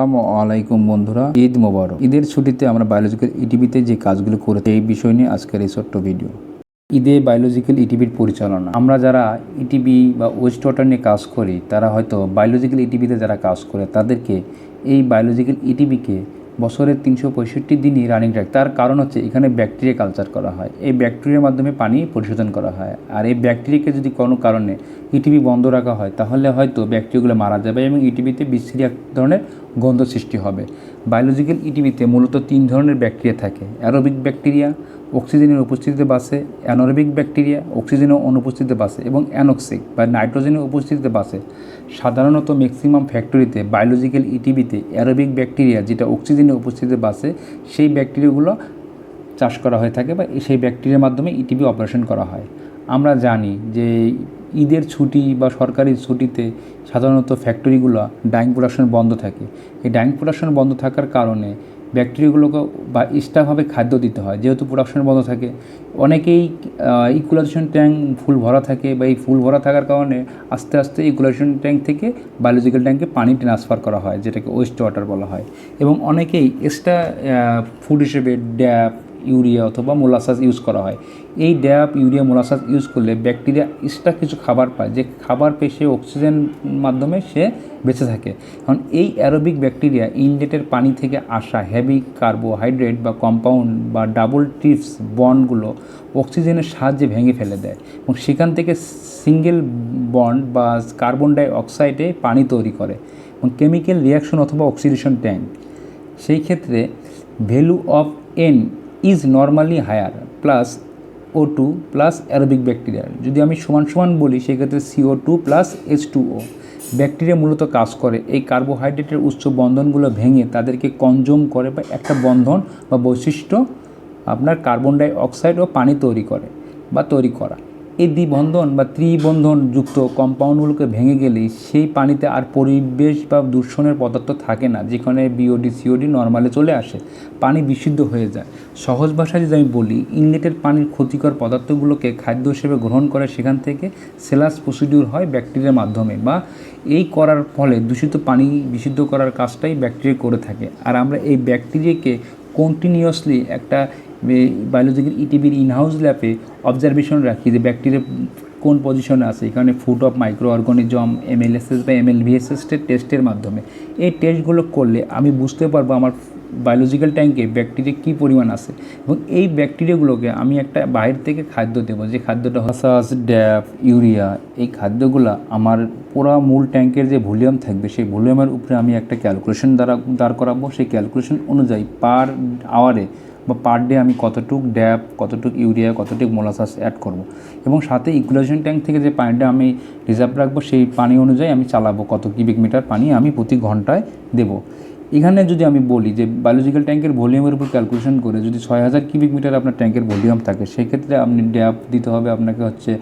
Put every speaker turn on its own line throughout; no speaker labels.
আসসালামু আলাইকুম বন্ধুরা, ঈদ মোবারক। ঈদের ছুটিতে আমরা বায়োলজিক্যাল ইটিভিতে যে কাজগুলো করে এই বিষয় নিয়ে আজকের এই ছোট্ট ভিডিও ঈদে বায়োলজিক্যাল ইটিভির পরিচালনা। আমরা যারা ইটিভি বা ওয়েস্ট ওয়াটার নিয়ে কাজ করি, তারা হয়তো বায়োলজিক্যাল ইটিভিতে যারা কাজ করে, তাদেরকে এই বায়োলজিক্যাল ইটিভিকে বছরের তিনশো পঁয়ষট্টি দিনই রানিং রাখ তার কারণ হচ্ছে এখানে ব্যাকটেরিয়া কালচার করা হয়। এই ব্যাকটেরিয়ার মাধ্যমে পানি পরিশোধন করা হয়। আর এই ব্যাকটেরিয়াকে যদি কোনো কারণে ইটিভি বন্ধ রাখা হয়, তাহলে হয়তো ব্যাকটেরিয়াগুলো মারা যাবে এবং ইটিভিতে বিশ্রী এক ধরনের গন্ধ সৃষ্টি হবে। বায়োলজিক্যাল ইটিভিতে মূলত তিন ধরনের ব্যাকটেরিয়া থাকে। অ্যারোবিক ব্যাকটেরিয়া অক্সিজেনের উপস্থিতিতে বাসে, অ্যানোরবিক ব্যাকটেরিয়া অক্সিজেনের অনুপস্থিতিতে বাসে এবং অ্যানক্সিক বা নাইট্রোজেনের উপস্থিতিতে বাসে। সাধারণত ম্যাক্সিমাম ফ্যাক্টরিতে, বায়োলজিক্যাল ইটিভিতে অ্যারোবিক ব্যাকটেরিয়া যেটা অক্সিজেনের উপস্থিতিতে বাসে, সেই ব্যাকটেরিয়াগুলো চাষ করা হয়ে থাকে বা সেই ব্যাকটেরিয়ার মাধ্যমে ইটিভি অপারেশন করা হয়। আমরা জানি যে ঈদের ছুটি বা সরকারি ছুটিতে সাধারণত ফ্যাক্টরিগুলো ডাইং প্রোডাকশন বন্ধ থাকে। এই ডাইং প্রোডাকশন বন্ধ থাকার কারণে ব্যাকটেরিয়াগুলোকে বা এক্সট্রাভাবে খাদ্য দিতে হয়। যেহেতু প্রোডাকশন বন্ধ থাকে, অনেকেই ইকুলাইজেশন ট্যাঙ্ক ফুল ভরা থাকে বা এই ফুল ভরা থাকার কারণে আস্তে আস্তে ইকুলাইজেশন ট্যাঙ্ক থেকে বায়োলজিক্যাল ট্যাঙ্কে পানি ট্রান্সফার করা হয়, যেটাকে ওয়েস্ট ওয়াটার বলা হয়। এবং অনেকেই এক্সট্রা ফুড হিসেবে ড্যাপ ইউরিয়া অথবা মোলাসাস ইউজ করা হয়। এই ড্যাপ ইউরিয়া মোলাসাস ইউজ করলে ব্যাকটেরিয়া এক্সট্রা কিছু খাবার পায়, যে খাবার পেয়ে সে অক্সিজেন মাধ্যমে সে বেঁচে থাকে। কারণ এই অ্যারোবিক ব্যাকটেরিয়া ইনলেটের পানি থেকে আসা হেভি কার্বোহাইড্রেট বা কম্পাউন্ড বা ডাবল টিপস বন্ডগুলো অক্সিজেনের সাহায্যে ভেঙে ফেলে দেয় এবং সেখান থেকে সিঙ্গেল বন্ড বা কার্বন ডাই অক্সাইডে পানি তৈরি করে এবং কেমিক্যাল রিয়াকশন অথবা অক্সিডেশন ট্যাঙ্ক সেই ক্ষেত্রে value of N is normally higher plus O two plus aerobic bacteria যদি আমি সমান সমান বলি, সেক্ষেত্রে CO two plus H two O bacteria মূলত কাজ করে। এই কার্বোহাইড্রেটের উচ্চ বন্ধনগুলো ভেঙে তাদেরকে কনজুম করে বা একটা বন্ধন বা বৈশিষ্ট্য আপনার কার্বন ডাই অক্সাইড ও পানি তৈরি করে বা তৈরি করা। এই দ্বিবন্ধন বা ত্রিবন্ধন যুক্ত কম্পাউন্ডগুলোকে ভেঙে গেলেই সেই পানিতে আর পরিবেশ বা দূষণের পদার্থ থাকে না, যেখানে বিওডি সিওডি নর্মালে চলে আসে। পানি বিশুদ্ধ হয়ে যায়। সহজ ভাষায় যদি আমি বলি ইনলেটের পানির ক্ষতিকর পদার্থগুলোকে খাদ্য হিসেবে গ্রহণ করে সেখান থেকে সেলাস প্রসিডিউর হয় ব্যাকটেরিয়ার মাধ্যমে বা এই করার ফলে দূষিত পানি বিশুদ্ধ করার কাজটাই ব্যাকটেরিয়া করে থাকে। আর আমরা এই ব্যাকটেরিয়াকে কন্টিনিউয়াসলি একটা বায়োলজিক্যাল ইটিভির ইনহাউস ল্যাবে অবজারভেশন রাখি যে ব্যাকটেরিয়া কোন পজিশনে আছে। এখানে food of micro organism MLSS বা এমএলভিএসএস টেস্টের মাধ্যমে। এই টেস্টগুলো করলে আমি বুঝতে পারব আমার বায়োলজিক্যাল ট্যাঙ্কে ব্যাকটেরিয়া কী পরিমাণ আছে? এবং এই ব্যাকটেরিয়াগুলোকে আমি একটা বাইরে থেকে খাদ্য দেবো, যে খাদ্যটা হসাস ড্যাপ ইউরিয়া এই খাদ্যগুলো আমার পুরো মূল ট্যাঙ্কের যে ভলিউম থাকবে, সেই ভলিউমের উপরে আমি একটা ক্যালকুলেশন দ্বারা দাঁড় করাবো। সেই ক্যালকুলেশন অনুযায়ী পার আওয়ারে বা পার ডে আমি কতটুক ড্যাপ কতটুক ইউরিয়া কতটুক মোলাসাস অ্যাড করব। এবং সাথে ইকুলেশন ট্যাঙ্ক থেকে যে পানিটা আমি রিজার্ভ রাখব, সেই পানি অনুযায়ী আমি চালাবো, কত কিবিক মিটার পানি আমি প্রতি ঘন্টায় দেবো। এখানে যদি আমি বলি যে বায়োলজিক্যাল ট্যাঙ্কের ভলিউমের উপর ক্যালকুলেশন করে যদি ছয় হাজার কিউবিক মিটার আপনার ট্যাঙ্কের ভলিউম থাকে, সেক্ষেত্রে আপনি ড্যাপ দিতে হবে আপনাকে হচ্ছে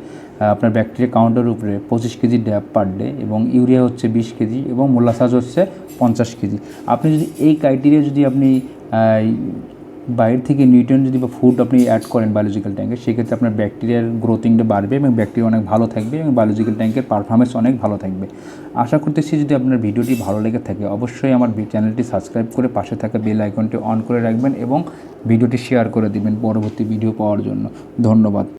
আপনার ব্যাকটেরিয়া কাউন্টার উপরে পঁচিশ কেজি ড্যাপ পার ডে এবং ইউরিয়া হচ্ছে বিশ কেজি এবং মোলাসাজ হচ্ছে পঞ্চাশ কেজি। আপনি যদি এই ক্রাইটেরিয়া যদি আপনি বাইরে থেকে নিউট্রিয়েন্ট যদি বা ফুড আপনি অ্যাড করেন বায়োলজিক্যাল ট্যাঙ্কে সেক্ষেত্রে আপনার ব্যাকটেরিয়ার গ্রোথিংটা বাড়বে এবং ব্যাকটেরিয়া অনেক ভালো থাকবে এবং বায়োলজিক্যাল ট্যাঙ্কের পারফরমেন্স অনেক ভালো থাকবে। আশা করতেছি যদি আপনার ভিডিওটি ভালো লেগে থাকে, অবশ্যই আমার চ্যানেলটি সাবস্ক্রাইব করে পাশে থাকা বেল আইকনটি অন করে রাখবেন এবং ভিডিওটি শেয়ার করে দিবেন পরবর্তী ভিডিও পাওয়ার জন্য। ধন্যবাদ।